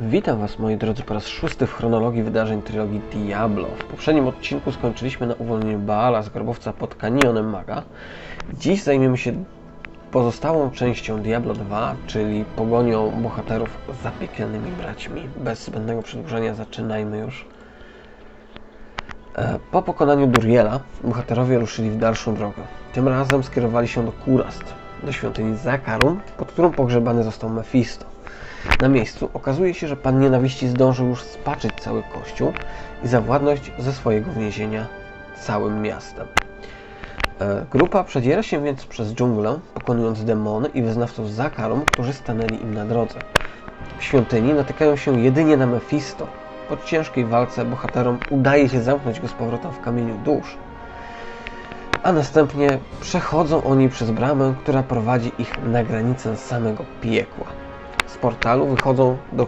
Witam Was moi drodzy po raz szósty w chronologii wydarzeń trylogii Diablo. W poprzednim odcinku skończyliśmy na uwolnieniu Baala z grobowca pod kanionem Maga. Dziś zajmiemy się pozostałą częścią Diablo 2, czyli pogonią bohaterów za piekielnymi braćmi. Bez zbędnego przedłużenia zaczynajmy już. E, Po pokonaniu Duriela bohaterowie ruszyli w dalszą drogę. Tym razem skierowali się do Kurast, do świątyni Zakarum, pod którą pogrzebany został Mephisto. Na miejscu okazuje się, że pan nienawiści zdążył już spaczyć cały kościół i zawładnąć ze swojego więzienia całym miastem. E, Grupa przedziera się więc przez dżunglę, pokonując demony i wyznawców Zakarum, którzy stanęli im na drodze. W świątyni natykają się jedynie na Mephisto. Po ciężkiej walce bohaterom udaje się zamknąć go z powrotem w kamieniu dusz, a następnie przechodzą oni przez bramę, która prowadzi ich na granicę samego piekła. Z portalu wychodzą do,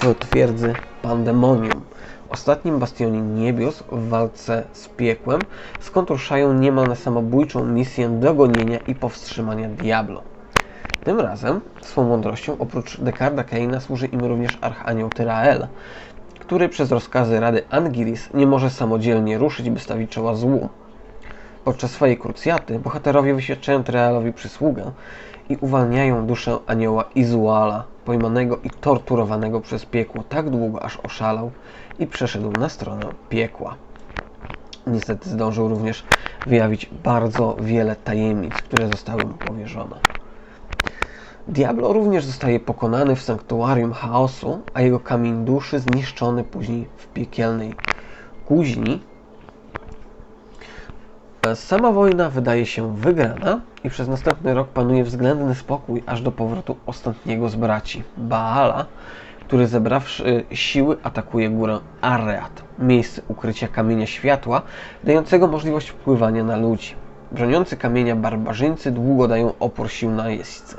w twierdzy Pandemonium, ostatnim bastionie niebios w walce z piekłem, skąd ruszają niemal na samobójczą misję dogonienia i powstrzymania Diablo. Tym razem swą mądrością oprócz Dekarda Keina służy im również Archanioł Tyrael, który przez rozkazy Rady Angiris nie może samodzielnie ruszyć, by stawić czoła złu. Podczas swojej krucjaty bohaterowie wyświadczają Tyraelowi przysługę i uwalniają duszę anioła Izuala, pojmanego i torturowanego przez piekło tak długo, aż oszalał i przeszedł na stronę piekła. Niestety zdążył również wyjawić bardzo wiele tajemnic, które zostały mu powierzone. Diablo również zostaje pokonany w sanktuarium chaosu, a jego kamień duszy zniszczony później w piekielnej kuźni. Sama wojna wydaje się wygrana i przez następny rok panuje względny spokój aż do powrotu ostatniego z braci, Baala, który zebrawszy siły atakuje górę Areat, miejsce ukrycia kamienia światła, dającego możliwość wpływania na ludzi. Broniący kamienia barbarzyńcy długo dają opór sił na jeźdźce.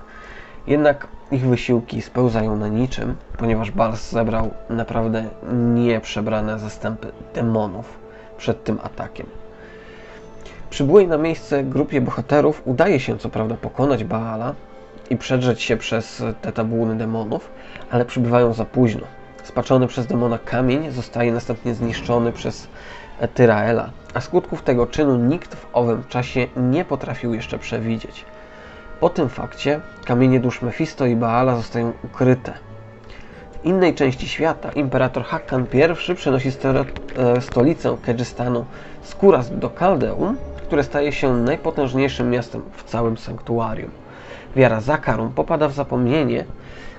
Jednak ich wysiłki spełzają na niczym, ponieważ Bals zebrał naprawdę nieprzebrane zastępy demonów przed tym atakiem. Przybyłej na miejsce grupie bohaterów udaje się co prawda pokonać Baala i przedrzeć się przez te tabuny demonów, ale przybywają za późno. Spaczony przez demona kamień zostaje następnie zniszczony przez Tyraela, a skutków tego czynu nikt w owym czasie nie potrafił jeszcze przewidzieć. Po tym fakcie kamienie dusz Mefisto i Baala zostają ukryte. W innej części świata imperator Hakkan I przenosi e, stolicę Kedżystanu z Kuras do Kaldeum, które staje się najpotężniejszym miastem w całym sanktuarium. Wiara Zakarum popada w zapomnienie,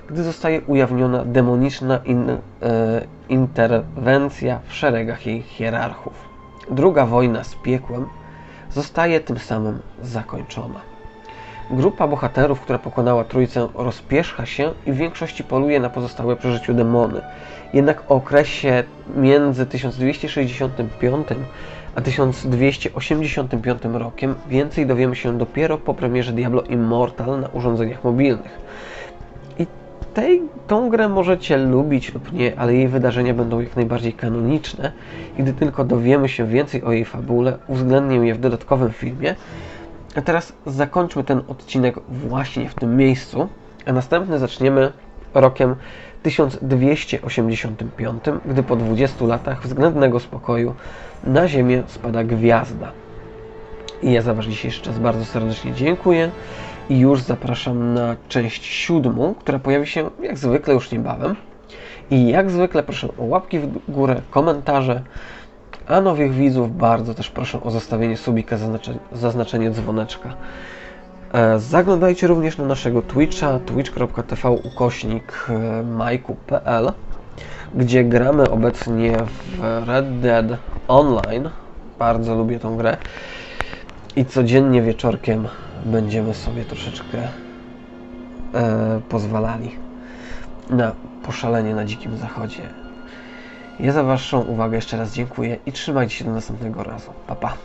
gdy zostaje ujawniona demoniczna in, e, interwencja w szeregach jej hierarchów. Druga wojna z piekłem zostaje tym samym zakończona. Grupa bohaterów, która pokonała trójcę, rozpierzcha się i w większości poluje na pozostałe przy życiu demony. Jednak o okresie między 1265 a 1285 rokiem więcej dowiemy się dopiero po premierze Diablo Immortal na urządzeniach mobilnych. I tej, tą grę możecie lubić lub nie, ale jej wydarzenia będą jak najbardziej kanoniczne i gdy tylko dowiemy się więcej o jej fabule, uwzględnię je w dodatkowym filmie, a teraz zakończmy ten odcinek właśnie w tym miejscu, a następny zaczniemy rokiem 1285, gdy po 20 latach względnego spokoju na Ziemię spada gwiazda. I ja za Wasz dzisiejszy czas bardzo serdecznie dziękuję i już zapraszam na część siódmą, która pojawi się jak zwykle już niebawem. I jak zwykle proszę o łapki w górę, komentarze, a nowych widzów bardzo też proszę o zostawienie subika, zaznaczenie, zaznaczenie dzwoneczka. E, Zaglądajcie również na naszego Twitcha, twitch.tv ukośnik e, majku.pl, gdzie gramy obecnie w Red Dead Online. Bardzo lubię tą grę. I codziennie wieczorkiem będziemy sobie troszeczkę e, pozwalali na poszalenie na dzikim zachodzie. Ja za Waszą uwagę jeszcze raz dziękuję i trzymajcie się do następnego razu. Pa, pa.